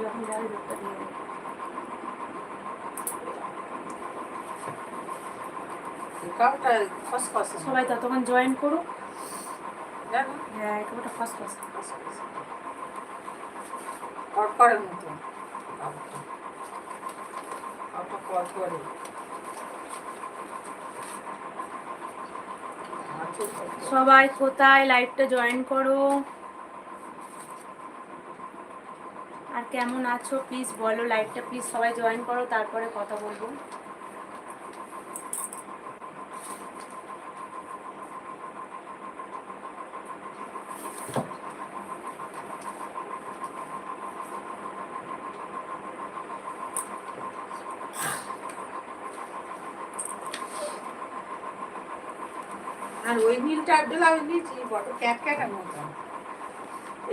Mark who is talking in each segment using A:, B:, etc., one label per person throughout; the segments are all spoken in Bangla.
A: যখন যাবে দুধটা দিয়ে দেবে সবাই ততক্ষণ জয়েন হ্যাঁ। একেবারে ফার্স্ট ক্লাস
B: কড়কড়ের মতো। কড়কড়ে।
A: সবাই কোথায়? লাইভটা জয়েন করো আর কেমন আছো? প্লিজ বলো লাইভটা প্লিজ সবাই জয়েন করো, তারপরে কথা বলব।
B: আর ওই নীলটা ব্লাউজ নিয়েছি বড় ক্যাট ক্যাটের মতো।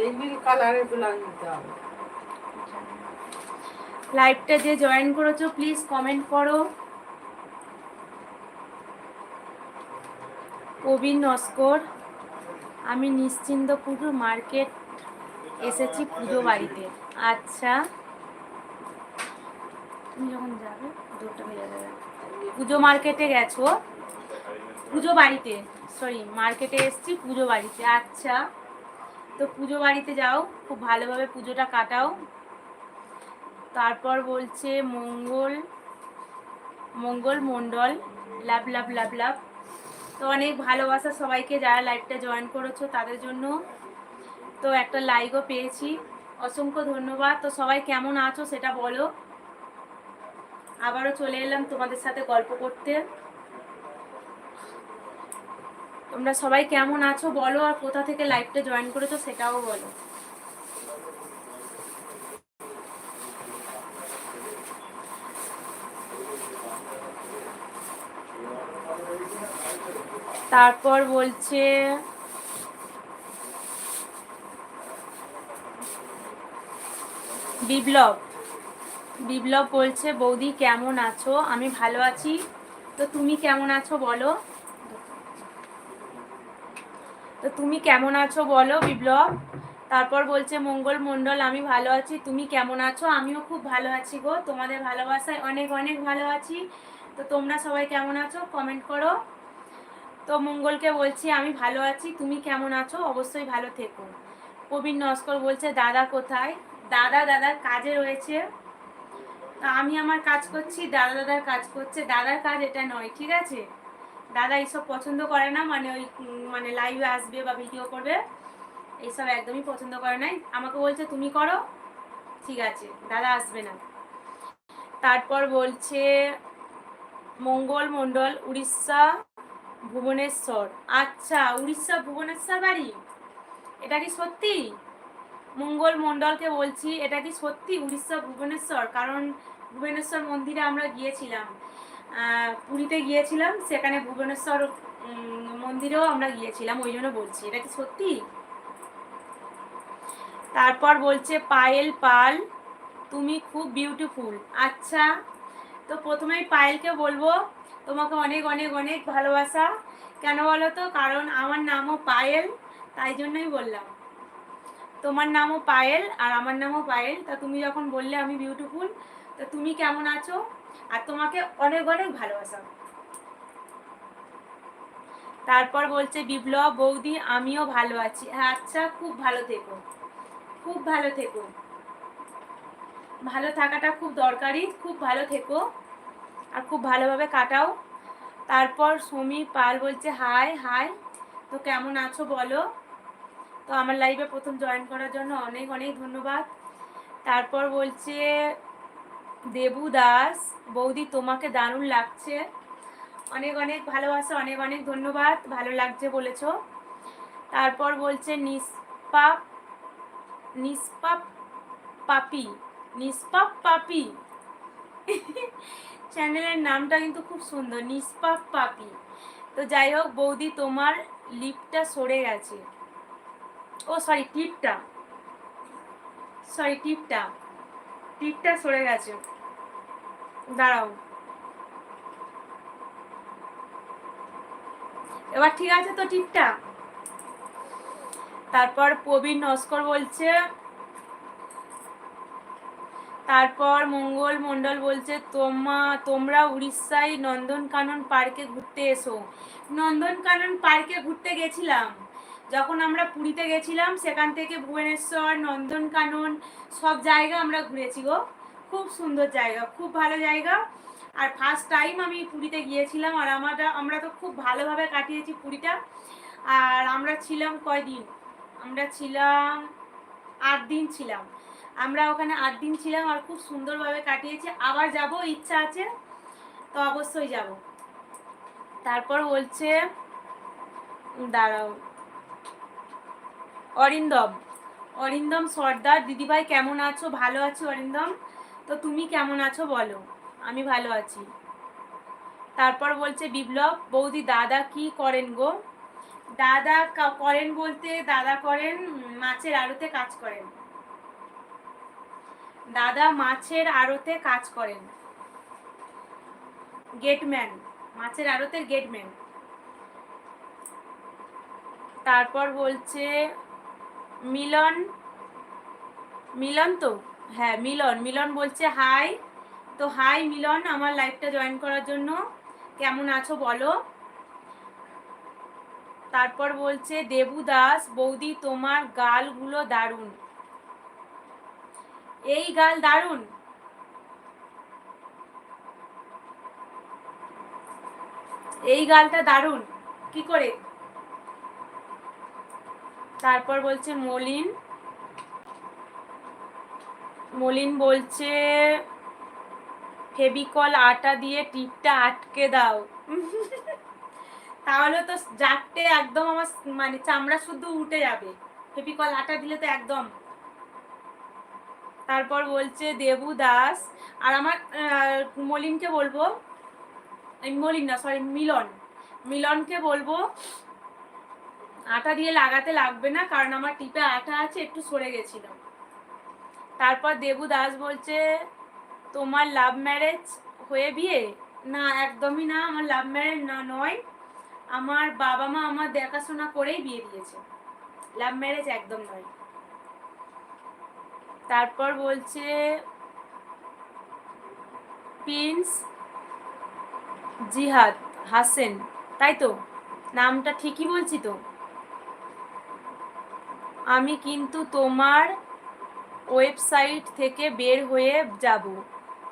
B: এই নীল কালারের ব্লাউজ নিতে হবে।
A: লাইভটা যে জয়েন করেছ প্লিজ কমেন্ট করো। প্রবীণ নস্কর, আমি নিশ্চিন্তপুর মার্কেট এসেছি পুজো বাড়িতে। আচ্ছা। যখন যাবে পুজো মার্কেটে গেছো? পুজো বাড়িতে সরি মার্কেটে এসেছি পুজো বাড়িতে। আচ্ছা। তো পুজো বাড়িতে যাও, খুব ভালোভাবে পুজোটা কাটাও। তারপর বলছে মঙ্গল মঙ্গল মণ্ডল লাভ লাভ লাভ লাভ। তো অনেক ভালোবাসা সবাইকে যারা লাইভটা জয়েন করেছ তাদের জন্য। তো একটা লাইকও পেয়েছি। অসংখ্য ধন্যবাদ। তো সবাই কেমন আছো সেটা বলো। আবারও চলে এলাম তোমাদের সাথে গল্প করতে। তোমরা সবাই কেমন আছো বলো আর কোথা থেকে লাইভটা জয়েন করেছ সেটাও বলো। তারপর বলছে, বিপ্লব বিপ্লব বলছে, বৌদি, কেমন আছো? আমি ভালো আছি। তো তুমি কেমন আছো বলো? তো তুমি কেমন আছো বলো, বিপ্লব? তারপর বলছে, মঙ্গল মণ্ডল, আমি ভালো আছি। তুমি কেমন আছো? আমিও খুব ভালো আছি গো। তোমাদের ভালোবাসায় অনেক অনেক ভালো আছি। তো তোমরা সবাই কেমন আছো? কমেন্ট করো। তো মঙ্গলকে বলছি, আমি ভালো আছি, তুমি কেমন আছো? অবশ্যই ভালো থেকো। প্রবীণ নস্কর বলছে, দাদা কোথায়? দাদা, দাদার কাজে রয়েছে। তা আমি আমার কাজ করছি, দাদা, দাদার কাজ করছে। দাদার কাজ এটা নয়, ঠিক আছে? দাদা এইসব পছন্দ করে না মানে ওই মানে লাইভে আসবে বা ভিডিও করবে, এইসব একদমই পছন্দ করে নাই। আমাকে বলছে তুমি করো। ঠিক আছে, দাদা আসবে না। তারপর বলছে, মঙ্গল মণ্ডল, উড়িষ্যা ভুবনেশ্বর। আচ্ছা উড়িষ্যা ভুবনেশ্বর বাড়ি? এটা কি সত্যি? মঙ্গল মণ্ডলকে বলছি, এটা কি সত্যি উড়িষ্যা ভুবনেশ্বর? কারণ ভুবনেশ্বর মন্দিরে আমরা গিয়েছিলাম। পুরীতে গিয়েছিলাম, সেখানে ভুবনেশ্বর মন্দিরেও আমরা গিয়েছিলাম, ওই জন্য বলছি। এটা কি সত্যি? তারপর বলছে, পায়েল পাল, তুমি খুব বিউটিফুল আচ্ছা তো প্রথমেই পায়েলকে বলব তোমাকে অনেক অনেক অনেক ভালোবাসা। কেন বলো তো? কারণ আমার নামও পায়েল, তাই জন্যই বললাম। তোমার নামও পায়েল আর আমার নামও পায়েল। তা তুমি যখন বললে আমি বিউটিফুল তো তুমি কেমন আছো? আর তোমাকে অনেক অনেক ভালোবাসা। তারপর বলছে, বিপ্লব বৌদি, আমিও ভালো আছি। হ্যাঁ আচ্ছা খুব ভালো থেকো। খুব ভালো থেকো। ভালো থাকাটা খুব দরকারি। খুব ভালো থেকো। আর খুব ভালোভাবে কাটাও। তারপর সমীর পাল বলছে, হাই হাই, তো কেমন আছো বলো? তো আমার লাইভে প্রথম জয়েন করার জন্য অনেক অনেক ধন্যবাদ। তারপর বলছে, দেবু দাস, বৌদি, তোমাকে দারুণ লাগছে। অনেক অনেক ভালোবাসা, অনেক অনেক ধন্যবাদ, ভালো লাগছে বলেছ। তারপর বলছে, নিষ্পাপ নিষ্পাপ পাপি নিষ্পাপ পাপি। চ্যানেলের নামটা কিন্তু খুব সুন্দর, নিষ্পাপ পাপি। তো যাই হোক, বৌদি, তোমার লিপটা সরে গেছে। ও সরি টিপটা। সরি টিপটা। টিপটা সরে গেছে। দাঁড়াও। এবার ঠিক আছে তো টিপটা? তারপর প্রবীণ নস্কর বলছে তারপর মঙ্গল মণ্ডল বলছে, তোমা, তোমরা উড়িষ্যায় নন্দনকানন পার্কে ঘুরতে এসো। নন্দনকানন পার্কে ঘুরতে গেছিলাম। যখন আমরা পুরীতে গেছিলাম, সেখান থেকে ভুবনেশ্বর, নন্দনকানন, সব জায়গা আমরা ঘুরেছি গো। খুব সুন্দর জায়গা, খুব ভালো জায়গা। আর ফার্স্ট টাইম আমি পুরীতে গিয়েছিলাম, আর আমরা আমরা তো খুব ভালোভাবে কাটিয়েছি পুরীটা। আর আমরা ছিলাম কয়দিন? আমরা ছিলাম আট দিন ছিলাম। আমরা ওখানে আট দিন ছিলাম আর খুব সুন্দরভাবে কাটিয়েছি। আবার যাব, ইচ্ছা আছে, তো অবশ্যই যাব। তারপর বলছে, দাঁড়াও। অরিন্দম অরিন্দম সর্দার, দিদিভাই কেমন আছো? ভালো আছো অরিন্দম। তো তুমি কেমন আছো বলো, আমি ভালো আছি। তারপর বলছে, বিপ্লব, বৌদি দাদা কি করেন গো? দাদা করেন বলতে দাদা করেন মাছের আড়তে কাজ করেন। দাদা মাছের আড়তে কাজ করেন। গেটম্যান মাছের আড়তের গেটম্যান তারপর বলছে, মিলন মিলন তো? হ্যাঁ মিলন। মিলন বলছে হাই তো হাই মিলন, আমার লাইফটা জয়েন করার জন্য। কেমন আছো বলো? তারপর বলছে, দেবু দাস, বৌদি, তোমার গালগুলো দারুণ। এই গাল দারুণ। এই গালটা দারুণ। কি করে? তারপর বলছে মলিন। মলিন বলছে ফেবিকল আটা দিয়ে টিপটা আটকে দাও। তাহলে তো জাগতে একদম আমার মানে চামড়া শুদ্ধ উঠে যাবে। ফেবিকল আটা দিলে তো একদম। তারপর বলছে দেবু দাস, আর আমার মলিনকে বলব মলিন না সরি মিলন। মিলনকে বলব, আটা দিয়ে লাগাতে লাগবে না, কারণ আমার টিপে আটা আছে, একটু সরে গেছিল। তারপর দেবু দাস বলছে, তোমার লাভ ম্যারেজ হয়ে বিয়ে? না, একদমই না, আমার লাভ ম্যারেজ না, নয়। আমার বাবা মা আমার দেখাশোনা করেই বিয়ে দিয়েছে। লাভ ম্যারেজ একদম নয়। তারপর বলছে, প্রিন্স জিহাদ হাসেন। তাই তো? নামটা ঠিকই বলছি তো? আমি কিন্তু তোমার ওয়েবসাইট থেকে বের হয়ে যাব।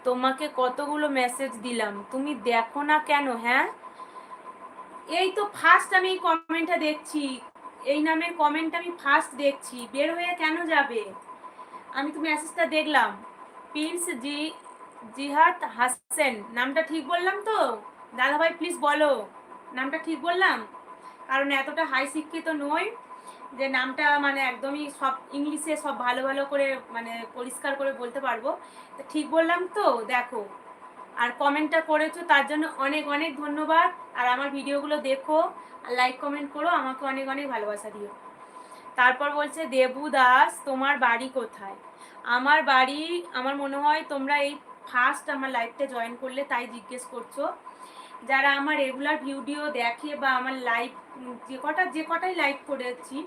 A: তোমাকে কতগুলো মেসেজ দিলাম। তুমি দেখো না কেন হ্যাঁ? এই তো ফার্স্ট আমি এই কমেন্টটা দেখছি। এই নামের কমেন্ট আমি ফার্স্ট দেখছি। বের হয়ে কেন যাবে? আমি তো মেসেজটা দেখলাম। প্রিন্স জি জিহাদ হাসেন নামটা ঠিক বললাম তো? দাদাভাই প্লিজ বলো, নামটা ঠিক বললাম? কারণ এতটা হাই শিক্ষিত নই যে নামটা মানে একদমই সব ইংলিশে সব ভালো ভালো করে মানে পরিষ্কার করে বলতে পারব। ঠিক বললাম তো, দেখো। আর কমেন্টটা করেছ, তার জন্য অনেক অনেক ধন্যবাদ। আর আমার ভিডিওগুলো দেখো, আর লাইক কমেন্ট করো, আমাকে অনেক অনেক ভালোবাসা দিও। তারপর বলছে, দেবু দাস, তোমার বাড়ি কোথায়? আমার বাড়ি, আমার মনে হয় তোমরা এই ফার্স্ট আমার লাইভটা জয়েন করলে তাই জিজ্ঞেস করছ। যারা আমার রেগুলার ভিডিও দেখে বা আমার লাইভ যে কটা, যে কটাই লাইভ করেছি,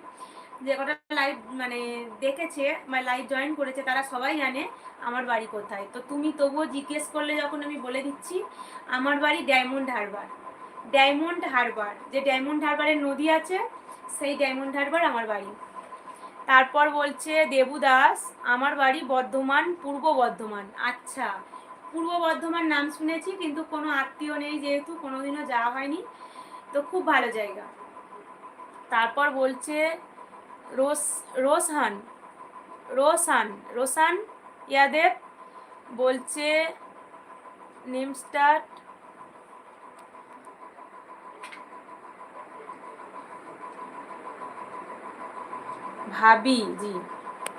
A: যে কটা লাইভ মানে দেখেছে বা লাইভ জয়েন করেছে, তারা সবাই জানে আমার বাড়ি কোথায়। তো তুমি তবুও জিজ্ঞেস করলে যখন আমি বলে দিচ্ছি, আমার বাড়ি ডায়মন্ড হারবার। ডায়মন্ড হারবার, যে ডায়মন্ড হারবারের নদী আছে সেই ডায়মন্ড হারবার আমার বাড়ি। তারপর বলছে দেবু দাস আমার বাড়ি বর্ধমান, পূর্ব বর্ধমান। আচ্ছা পূর্ব বর্ধমান নাম শুনেছি, কিন্তু কোনো আত্মীয় নেই যেহেতু, কোনোদিনও যাওয়া হয়নি। তো খুব ভালো জায়গা। তারপর বলছে, রোস রোসহান রোসান রোসান ইয়াদেব বলছে নেম ভাবি, জি।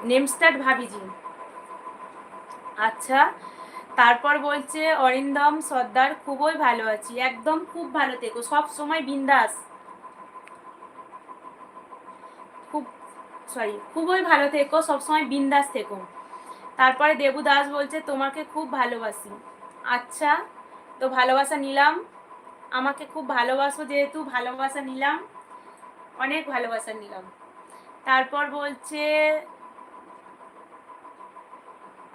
A: নেম স্টার্ট ভাবি, জি। আচ্ছা তারপর বলছে, অরিন্দম, সর্দার, খুবই ভালো আছি। একদম খুব ভালো থেকো। সব সময় বিন্দাস। খুব সরি খুবই ভালো থেকো সবসময় বিন্দাস থেকো। তারপরে দেবু দাস বলছে, তোমাকে খুব ভালোবাসি। আচ্ছা তো ভালোবাসা নিলাম। আমাকে খুব ভালোবাসো যেহেতু, ভালোবাসা নিলাম। অনেক ভালোবাসা নিলাম। তারপর বলছে,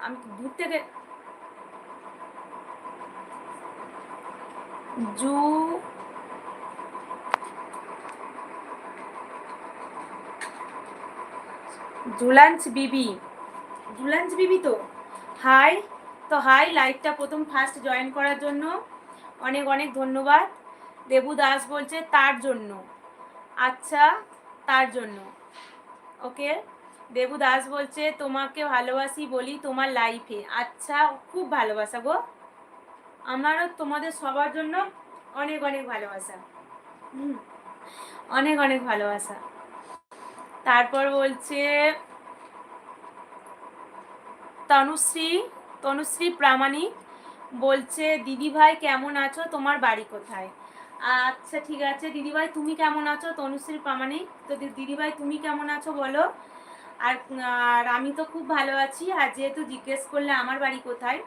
A: আমি দূর থেকে জু জুলাঞ্চ বিবি। জুলাঞ্চ বিবি তো? হাই তো হাই, লাইভটা প্রথম ফার্স্ট জয়েন করার জন্য। অনেক অনেক ধন্যবাদ। দেবু দাস বলছে, তার জন্য। আচ্ছা তার জন্য। ওকে? দেবু দাস বলছে, তোমাকে ভালোবাসি বলি তোমার লাইফে আচ্ছা খুব ভালোবাসা গো। আমারও তোমাদের সবার জন্য অনেক অনেক ভালোবাসা। অনেক অনেক ভালোবাসা। তারপর বলছে, তনুশ্রী তনুশ্রী প্রামাণিক। বলছে দিদি ভাই কেমন আছো? তোমার বাড়ি কোথায়? আচ্ছা ঠিক আছে। দিদিভাই, তুমি কেমন আছো? তনুশ্রী প্রামাণিক। তো দিদিভাই, তুমি কেমন আছো বলো? আর আর আমি তো খুব ভালো আছি। আর যেহেতু জিজ্ঞেস করলে, আমার বাড়ি কোথায়?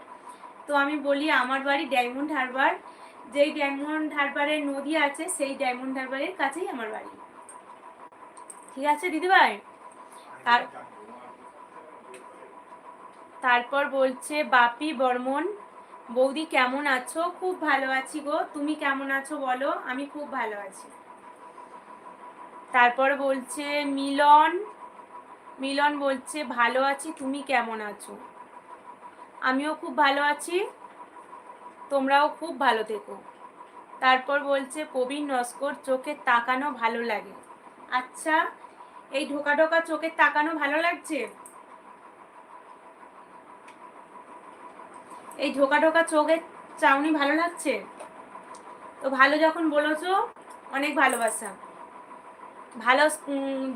A: তো আমি বলি, আমার বাড়ি ডায়মন্ড হারবার। যেই ডায়মন্ড হারবারের নদী আছে, সেই ডায়মন্ড হারবারের কাছেই আমার বাড়ি। ঠিক আছে, দিদিভাই? তার, তারপর বলছে, বাপি বর্মন বৌদি কেমন আছো? খুব ভালো আছি গো। তুমি কেমন আছো বলো? আমি খুব ভালো আছি। তারপর বলছে, মিলন মিলন বলছে, ভালো আছি, তুমি কেমন আছো? আমিও খুব ভালো আছি। তোমরাও খুব ভালো থেকো। তারপর বলছে, প্রবীণ নস্কর, চোখে তাকানো ভালো লাগে। আচ্ছা এই ঢোকা ঢোকা চোখে তাকানো ভালো লাগছে? এই ঢোকা ঢোকা চোখের চাউনি ভালো লাগছে? তো ভালো যখন বলেছ, অনেক ভালোবাসা। ভালো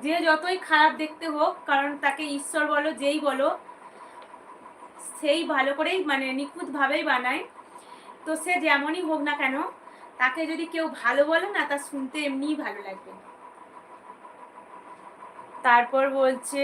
A: যে যতই খারাপ দেখতে হোক, কারণ তাকে ঈশ্বর বলো, যেই বলো, সেই ভালো করেই মানে নিখুঁতভাবেই বানায়। তো সে যেমনই হোক না কেন, তাকে যদি কেউ ভালো বলে না তা শুনতে এমনিই ভালো লাগবে। তারপর বলছে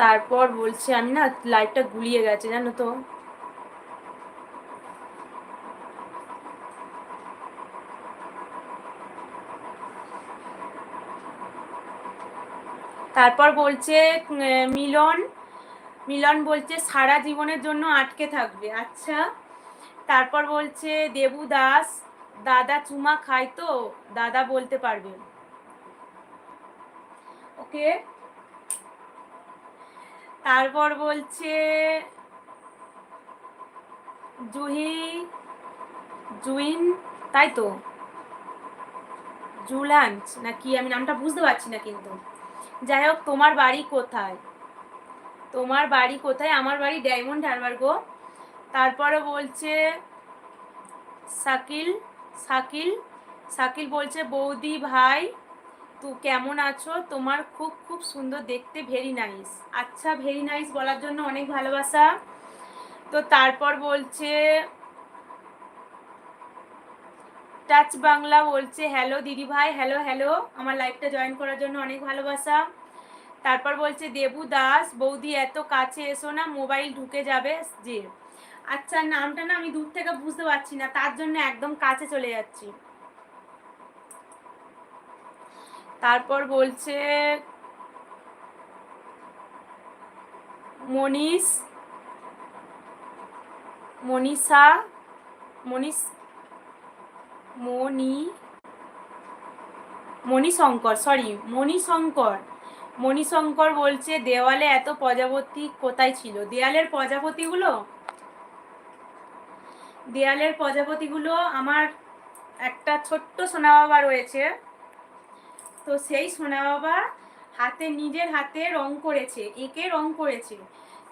A: তারপর বলছে, আমি না লাইটটা গুলিয়ে গেছে, জানো তো। তারপর বলছে মিলন মিলন বলছে, সারা জীবনের জন্য আটকে থাকবে। আচ্ছা তারপর বলছে, দেবু দাস, দাদা চুমা খায় তো, দাদা বলতে পারবে। ওকে তারপর বলছে, জুহি, জুইন, তাই তো? জুলাঞ্চ না কি আমি নামটা বুঝতে পারছি না কিন্তু। যাই হোক, তোমার বাড়ি কোথায়? তোমার বাড়ি কোথায়? আমার বাড়ি ডায়মন্ড হারবার গো। তারপরে বলছে, শাকিল শাকিল শাকিল বলছে, বৌদি ভাই তো কেমন আছো? তোমার খুব খুব সুন্দর দেখতে ভেরি নাইস আচ্ছা ভেরি নাইস বলার জন্য অনেক ভালোবাসা। তো তারপর বলছে টাচ বাংলা বলছে হ্যালো দিদি ভাই হ্যালো হ্যালো আমার লাইভটা জয়েন করার জন্য অনেক ভালোবাসা। তারপর বলছে, দেবু দাস, বৌদি এত কাছে এসো না মোবাইল ঢুকে যাবে যে। আচ্ছা নামটা না আমি দূর থেকে বুঝতে পারছি না, তার জন্য একদম কাছে চলে যাচ্ছি। তারপর বলছে, মনীষ, মনীষা, মনীষ মণি মণিশঙ্কর সরি মণিশঙ্কর মণিশঙ্কর বলছে, দেওয়ালে এত প্রজাপতি কোথায় ছিল? দেয়ালের প্রজাপতিগুলো? দেয়ালের প্রজাপতিগুলো আমার একটা ছোট্ট সোনা বাবা রয়েছে। তো সেই সোনা বাবা হাতে, নিজের হাতে রং করেছে, এঁকে রং করেছে।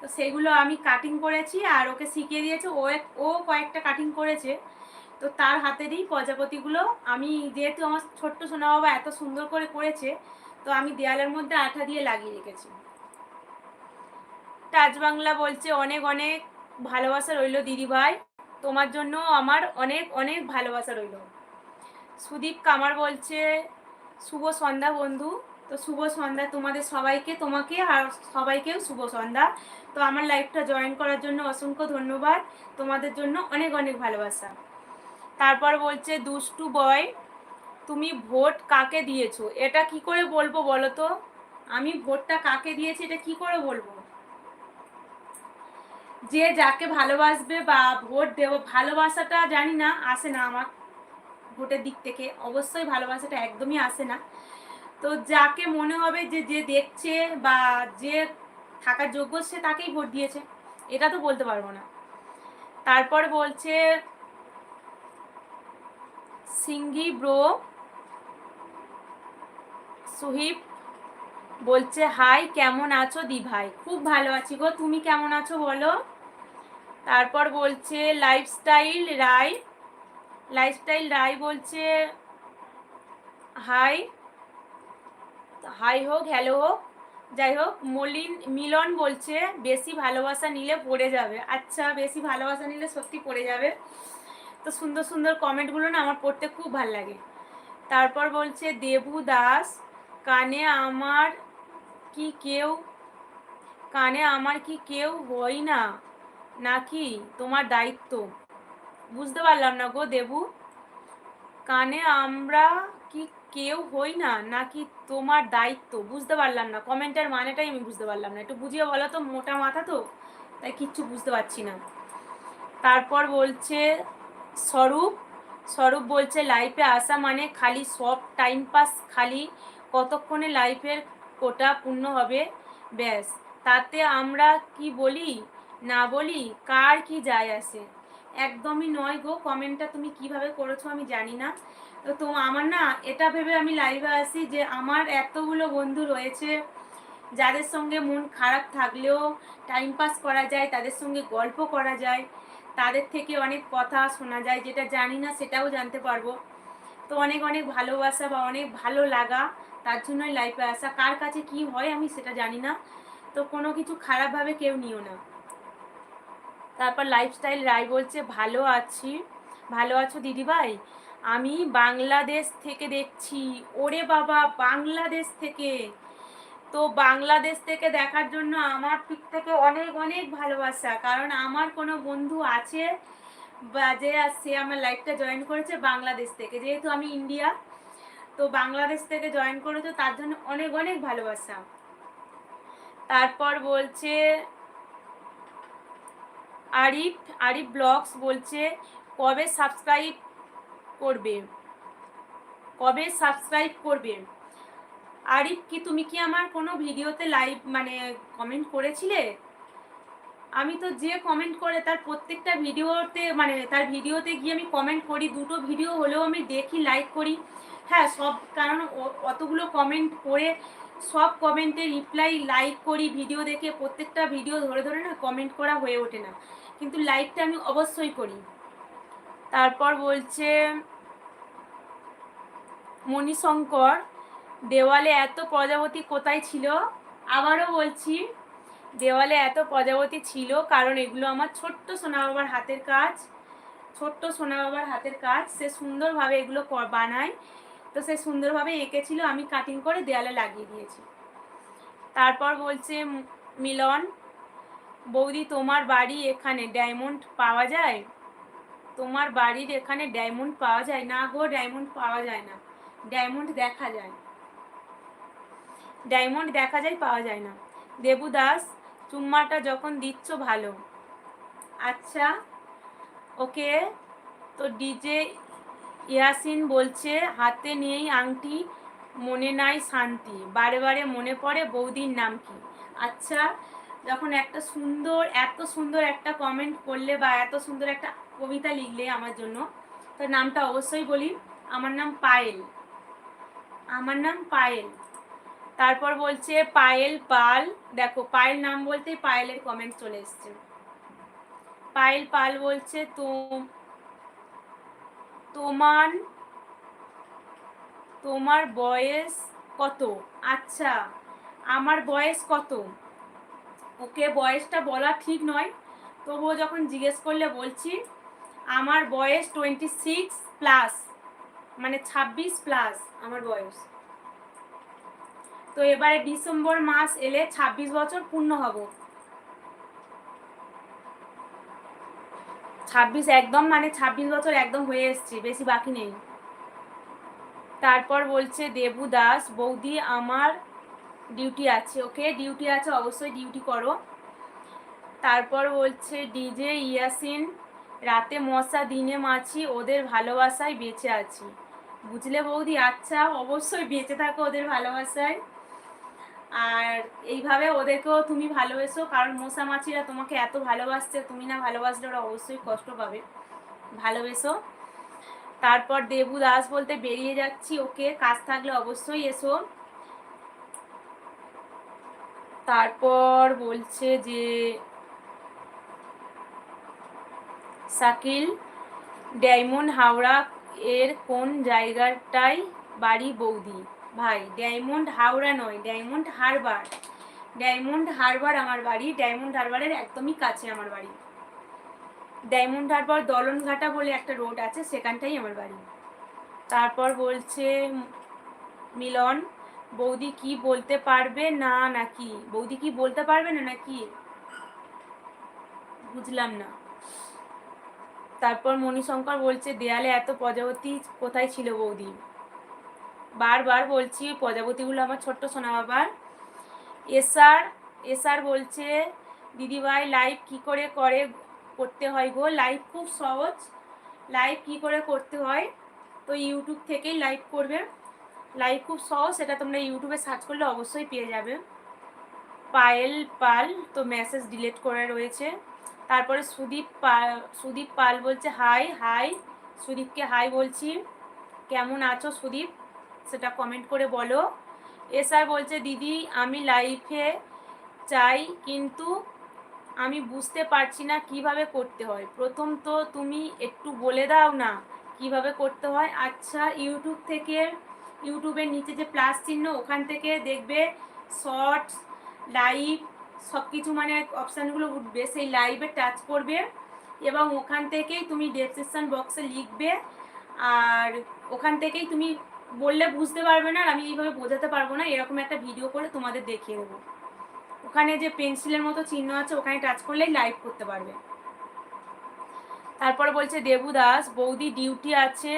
A: তো সেগুলো আমি কাটিং করেছি আর ওকে শিখিয়ে দিয়েছে। ও এক- ও কয়েকটা কাটিং করেছে। তো তার হাতেরই প্রজাপতিগুলো আমি, যেহেতু আমার ছোট্ট সোনা বাবা এত সুন্দর করে করেছে, তো আমি দেয়ালের মধ্যে আঠা দিয়ে লাগিয়ে রেখেছি। টাচ বাংলা বলছে, অনেক অনেক ভালোবাসা রইল দিদি ভাই তোমার জন্য আমার অনেক অনেক ভালোবাসা রইল। সুদীপ কামার বলছে শুভ সন্ধ্যা বন্ধু। তো শুভ সন্ধ্যা তোমাদের সবাইকে, তোমাকে আর সবাইকেও শুভ সন্ধ্যা। তো আমার লাইফটা জয়েন করার জন্য অসংখ্য ধন্যবাদ। তোমাদের জন্য অনেক অনেক ভালোবাসা। তারপর বলছে, দুষ্টু বয়, তুমি ভোট কাকে দিয়েছ? এটা কি করে বলব বলো তো? আমি ভোটটা কাকে দিয়েছি এটা কি করে বলব? যে যাকে ভালোবাসবে বা ভোট দেব, ভালোবাসাটা জানি না, আসে না আমার। ভোটের দিক থেকে অবশ্যই ভালোবাসাটা একদমই আসে না। তো যাকে মনে হবে যে যে দেখছে বা যে থাকার যোগ্য, সে তাকেই ভোট দিয়েছে। এটা তো বলতে পারব না। তারপর বলছে, সিঙ্গি ব্রো সুহিব বলছে, হাই, কেমন আছো দি ভাই খুব ভালো আছি গো। তুমি কেমন আছো বলো? তারপর বলছে, লাইফস্টাইল রায় লাইফস্টাইল রায় বলছে হাই হাই হোক হ্যালো হোক, যাই হোক, মলিন, মিলন বলছে, বেশি ভালোবাসা নিলে পড়ে যাবে। আচ্ছা বেশি ভালোবাসা নিলে সত্যি পড়ে যাবে। তো সুন্দর সুন্দর কমেন্টগুলো না আমার পড়তে খুব ভালো লাগে। তারপর বলছে, দেবু দাস, কানে আমার কি কেউ, কানে আমার কি কেউ হই না? নাকি তোমার দায়িত্ব? বুঝতে পারলাম না গো দেবু। কানে আমরা কি কেউ হই না, নাকি তোমার দায়িত্ব? বুঝতে পারলাম না। কমেন্টের মানেটাই আমি বুঝতে পারলাম না। একটু বুঝিয়ে বলো তো, মোটা মাথা তো? তাই কিচ্ছু বুঝতে পারছি না। তারপর বলছে, স্বরূপ স্বরূপ বলছে লাইফে আসা মানে খালি সব টাইম পাস খালি কতক্ষণে লাইফের কোটা পূর্ণ হবে? ব্যাস। তাতে আমরা কি বলি, না বলি, কার কি যায় আসে? একদমই নয় গো। কমেন্টটা তুমি কীভাবে করেছ আমি জানি না। তো আমার না, এটা ভেবে আমি লাইভে আসি যে আমার এতগুলো বন্ধু রয়েছে, যাদের সঙ্গে মন খারাপ থাকলেও টাইম পাস করা যায়, তাদের সঙ্গে গল্প করা যায়, তাদের থেকে অনেক কথা শোনা যায়, যেটা জানি না সেটাও জানতে পারব। তো অনেক অনেক ভালোবাসা বা অনেক ভালো লাগা তার জন্যই লাইফে আসা। কার কাছে কি হয় আমি সেটা জানি না। তো কোনো কিছু খারাপভাবে কেউ নিও না। তারপর লাইফস্টাইল রায় বলছে, ভালো আছি। ভালো আছো দিদিভাই? আমি বাংলাদেশ থেকে দেখছি। ওরে বাবা, বাংলাদেশ থেকে। তো বাংলাদেশ থেকে দেখার জন্য আমার দিক থেকে অনেক অনেক ভালোবাসা। কারণ আমার কোনো বন্ধু আছে বা যে সে আমার লাইফটা জয়েন করেছে বাংলাদেশ থেকে। যেহেতু আমি ইন্ডিয়া তো বাংলাদেশ থেকে জয়েন করেছে, তার জন্য অনেক অনেক ভালোবাসা। তারপর বলছে আরিফ আরিফ ব্লগস বলছে, কবে সাবস্ক্রাইব করবে? কবে সাবস্ক্রাইব করবে? আরিফ, কি তুমি কি আমার কোনো ভিডিওতে লাইভ মানে কমেন্ট করেছিলে? আমি তো যে কমেন্ট করে তার প্রত্যেকটা ভিডিওতে মানে তার ভিডিওতে গিয়ে আমি কমেন্ট করি, দুটো ভিডিও হলেও আমি দেখি লাইক করি। হ্যাঁ সব, কারণ অতগুলো কমেন্ট করে সব কমেন্টে রিপ্লাই লাইক করি, ভিডিও দেখে প্রত্যেকটা ভিডিও ধরে ধরে না কমেন্ট করা হয়ে ওঠে না। কিন্তু লাইকটা আমি অবশ্যই করি। তারপর বলছে, মণিশঙ্কর, দেওয়ালে এত প্রজাপতি কোথায় ছিল? আবারও বলছি, দেওয়ালে এত প্রজাপতি ছিল কারণ এগুলো আমার ছোট্ট সোনা বাবার হাতের কাজ। ছোট্ট সোনা বাবার হাতের কাজ। সে সুন্দরভাবে এগুলো বানায়। তো সে সুন্দরভাবে এঁকেছিল, আমি কাটিং করে দেওয়ালে লাগিয়ে দিয়েছি। তারপর বলছে মিলন বৌদি, তোমার বাড়ি এখানে ডায়মন্ড পাওয়া যায়? তোমার বাড়ির এখানে ডায়মন্ড পাওয়া যায়? না গো ডায়মন্ড পাওয়া যায় না। ডায়মন্ড দেখা যায়। ডায়মন্ড দেখা যায়, পাওয়া যায় না। দেবু দাস চুম্মাটা যখন দিচ্ছ ভালো। আচ্ছা ওকে, তো ডিজে ইয়াসিন বলছে, হাতে নিয়েই আংটি, মনে নাই শান্তি। বারে বারে মনে পড়ে বৌদির নাম কি? আচ্ছা যখন একটা সুন্দর, এত সুন্দর একটা কমেন্ট করলে বা এত সুন্দর একটা কবিতা লিখলে আমার জন্য তো নামটা অবশ্যই বলি। আমার নাম পায়েল। আমার নাম পায়েল। তারপর বলছে পায়েল পাল। দেখো, পায়েল নাম বলতেই পায়েলের কমেন্ট চলে এসছে। পায়েল পাল বলছে তো তোমার তোমার বয়স কত? আচ্ছা আমার বয়স কত? ওকে বয়সটা বলা ঠিক নয়। তবুও যখন জিজ্ঞেস করলে বলছি, আমার বয়স টোয়েন্টি সিক্স প্লাস মানে ছাব্বিশ প্লাস আমার বয়স। তো এবারে ডিসেম্বর মাস এলে ছাব্বিশ বছর পূর্ণ হব। ছাব্বিশ একদম মানে ছাব্বিশ বছর একদম হয়ে এসছে, বেশি বাকি নেই। তারপর বলছে, দেবু দাস, বৌদি, আমার ডিউটি আছে ওকে ডিউটি আছে, অবশ্যই ডিউটি করো। তারপর বলছে ডিজে ইয়াসিন, রাতে মশা দিনে মাছি, ওদের ভালোবাসায় বেঁচে আছি। বুঝলে বৌদি? আচ্ছা অবশ্যই বেঁচে থাকো ওদের ভালোবাসায়। আর এইভাবে ওদেরকেও তুমি ভালোবেসো, কারণ মশা মাছিরা তোমাকে এত ভালোবাসছে, তুমি না ভালোবাসলে ওরা অবশ্যই কষ্ট পাবে। ভালোবেসো। তারপর দেবু দাস বলতে, বেরিয়ে যাচ্ছি ওকে কাজ থাকলে অবশ্যই এসো। তারপর বলছে যে শাকিল ডায়মন্ড হাওড়া এর কোন জায়গাটায় বাড়ি বৌদি? ভাই, ডায়মন্ড হাওড়া নয়, ডায়মন্ড হারবার। ডায়মন্ড হারবার আমার বাড়ি, ডায়মন্ড হারবারের একদমই কাছে আমার বাড়ি। ডায়মন্ড হারবার দলনঘাটা বলে একটা রোড আছে, সেখানটাই আমার বাড়ি। তারপর বলছে, মিলন বৌদি কি বলতে পারবে? না, নাকি? বৌদি কি বলতে পারবে না, নাকি? বুঝলাম না। তারপর মণিশঙ্কর বলছে, দেয়ালে এত প্রজাপতি কোথায় ছিল বৌদি? বারবার বলছি, প্রজাপতিগুলো আমার ছোট্ট সোনা বাবার। এসআর এসআর বলছে, দিদিভাই লাইভ কি করে করে করতে হয় গো? লাইভ খুব সহজ। লাইভ কি করে করতে হয়? তো ইউটিউব থেকেই লাইভ করবে। লাইভ খুব সহজ, সেটা তোমরা ইউটিউবে সার্চ করলে অবশ্যই পেয়ে যাবে। পায়েল পাল, তো মেসেজ ডিলিট করে রয়েছে। তারপরে সুদীপ পাল সুদীপ পাল বলছে হাই হাই সুদীপকে হাই বলছি। কেমন আছো সুদীপ? সেটা কমেন্ট করে বলো। এসআর বলছে, দিদি, আমি লাইফে চাই, কিন্তু আমি বুঝতে পারছি না কীভাবে করতে হয়। প্রথম তো তুমি একটু বলে দাও না কীভাবে করতে হয়। আচ্ছা ইউটিউব থেকে ইউটিউবের নিচে যে প্লাস চিহ্ন, ওখান থেকে দেখবে শর্টস, লাইভ সব কিছু মানে অপশানগুলো উঠবে। সেই লাইভে টাচ করবে এবং ওখান থেকেই তুমি ডেসক্রিপশান বক্সে লিখবে। আর ওখান থেকেই তুমি বললে বুঝতে পারবে না, আর আমি এইভাবে বোঝাতে পারব না, এরকম একটা ভিডিও করে তোমাদের দেখিয়ে দেবো। ওখানে যে পেন্সিলের মতো চিহ্ন আছে, ওখানে টাচ করলেই লাইভ করতে পারবে। তারপর বলছে, দেবু দাস, বৌদি ডিউটি আছে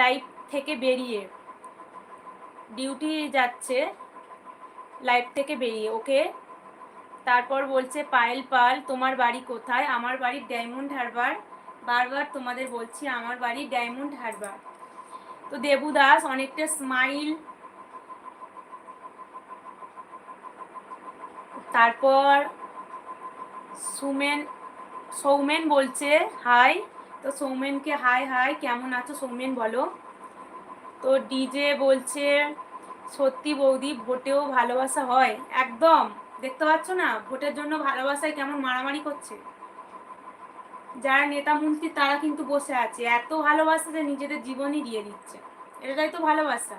A: লাইভ থেকে বেরিয়ে। ডিউটি যাচ্ছে লাইভ থেকে বেরিয়ে, ওকে? তারপর বলছে, পায়েল, পাল, তোমার বাড়ি কোথায়? আমার বাড়ি ডায়মন্ড হারবার। বারবার তোমাদের বলছি, আমার বাড়ি ডায়মন্ড হারবার। তো দেবু দাস অনেকটা স্মাইল তারপর সুমেন, সৌমেন বলছে, হাই। তো সৌমেনকে, হাই হাই, কেমন আছো? সৌমেন বলো। তো ডিজে বলছে, সত্যি বৌদি, ভোটেও ভালোবাসা হয়। একদম। দেখতে পাচ্ছ না? ভোটের জন্য ভালোবাসায় কেমন মারামারি করছে? যারা নেতা মন্ত্রী, তারা কিন্তু বসে আছে। এত ভালোবাসা যে নিজেদের জীবনই দিয়ে দিচ্ছে। এটাই তো ভালোবাসা।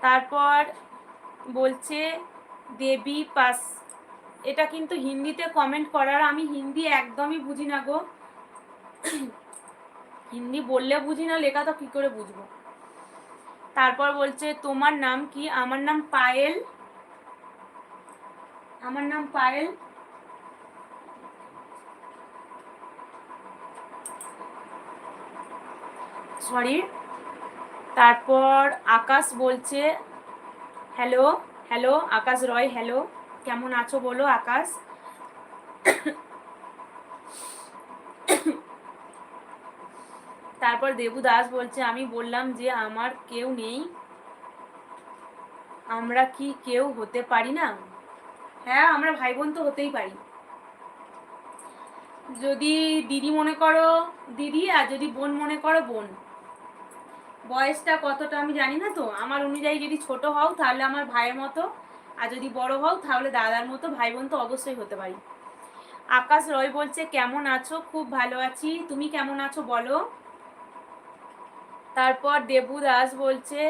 A: তারপর বলছে, দেবী পাস এটা কিন্তু হিন্দিতে কমেন্ট করার আমি হিন্দি একদমই বুঝি না গো। হিন্দি বললে বুঝি না, লেখা তো কি করে বুঝব? তারপর বলছে, তোমার নাম কি? আমার নাম পায়েল। আমার নাম পায়েল? সরি তারপর আকাশ বলছে, hello hello, Akash Roy, hello. কেমন আছো বলো আকাশ? তারপর দেবু দাস বলছে, আমি বললাম যে আমার কেউ নেই। আমরা কি কেউ হতে পারি না? হ্যাঁ আমরা ভাই বোন তো হতেই পারি। যদি দিদি মনে করো, দিদি আর যদি বোন মনে করো, বোন। বয়সটা কতটা আমি জানি না তো। আমার অনুযায়ী যদি ছোট হও, তাহলে আমার ভাইয়ের মতো। আর যদি বড় হও, তাহলে দাদার মতো। ভাই বোন তো অবশ্যই হতে পারি। আকাশ রয় বলছে, কেমন আছো? খুব ভালো আছি। তুমি কেমন আছো বলো? তারপর দেবু দাস বলছে,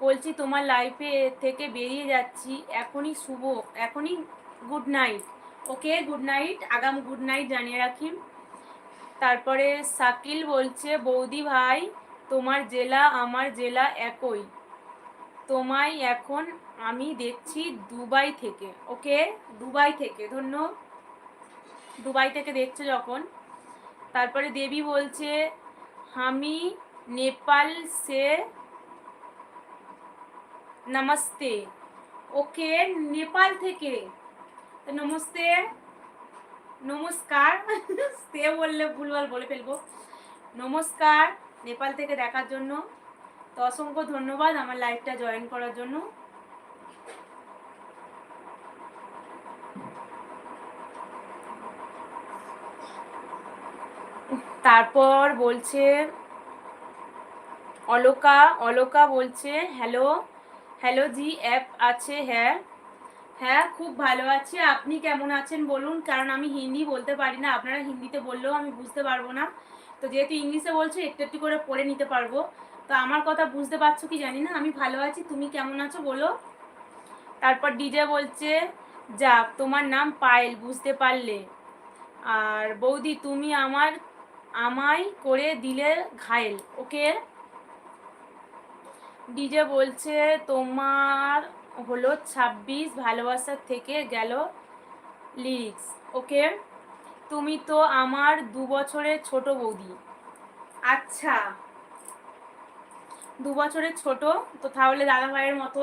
A: বলছি তোমার লাইফে থেকে বেরিয়ে যাচ্ছি। এখনই শুভ, এখনই good night okay good night আগাম গুড নাইট জানিয়ে রাখি। তারপরে শাকিল বলছে, বৌদি ভাই, তোমার জেলা আমার জেলা একই। তোমায় এখন আমি দেখছি দুবাই থেকে। ওকে, দুবাই থেকে, ধন্য। দুবাই থেকে দেখছে যখন। তারপরে দেবী বলছে, আমি নেপাল সে নমস্তে ওকে নেপাল থেকে নমস্তে নমস্কার সে বললে ভুলভাল বলে ফেলব নমস্কার নেপাল থেকে দেখার জন্য তো অসংখ্য ধন্যবাদ আমার লাইভটা জয়েন করার জন্য তারপর বলছে অলোকা অলোকা বলছে হ্যালো হ্যালো জি অ্যাপ আছে হ্যাঁ। হ্যাঁ খুব ভালো আছি। আপনি কেমন আছেন বলুন? কারণ আমি হিন্দি বলতে পারি না। আপনারা হিন্দিতে বললেও আমি বুঝতে পারব না। তো যেহেতু ইংলিশে বলছো, একটু একটু করে পড়ে নিতে পারব। তো আমার কথা বুঝতে পারছ কি জানি না? আমি ভালো আছি। তুমি কেমন আছো বলো? তারপর ডিজে বলছে যাক তোমার নাম পায়েল, বুঝতে পারলে। আর বৌদি, তুমি আমার, আমায় করে দিলে ঘায়েল, ওকে? ডিজে বলছে তোমার হলো ছাব্বিশ ভালোবাসার থেকে গেল লিরিক্স ওকে তুমি তো আমার দু বছরের ছোট বৌদি। আচ্ছা দু বছরের ছোট, তো তাহলে দাদা ভাইয়ের মতো